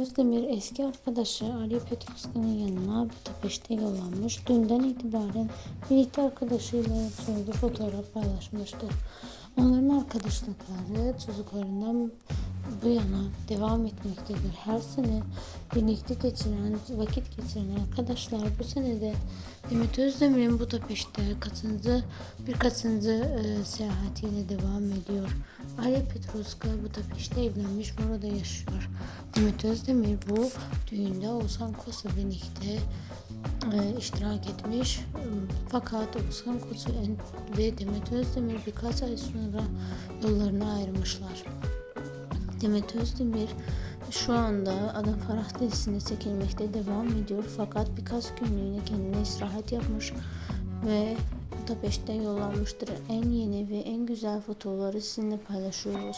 Özdemir eski arkadaşı Ali Petruskan'ın yanına Budapeşte yollanmış. Dünden itibaren birlikte arkadaşıyla sözlü fotoğraf paylaşmıştı. Onların arkadaşlıkları çocuklarından bu yana devam etmektedir. Her sene birlikte geçiren, vakit geçiren arkadaşlar bu sene de Demet Özdemir'in Budapeşte kaçıncı, birkaçıncı e, seyahatiyle devam ediyor. Ali Petruska Budapeşte evlenmiş orada yaşıyor. Demet Özdemir bu düğünde Oğuzhan Koç'la birlikte e, iştirak etmiş. Fakat Oğuzhan en- ve Demet Özdemir birkaç ay sonra yollarını ayırmışlar. Demet Özdemir şu anda Adam Farah dizisinde çekilmekte devam ediyor fakat birkaç günlüğüne kendine istirahat yapmış ve Budapeşte'den yollanmıştır. En yeni ve en güzel fotoğrafları sizinle paylaşıyoruz.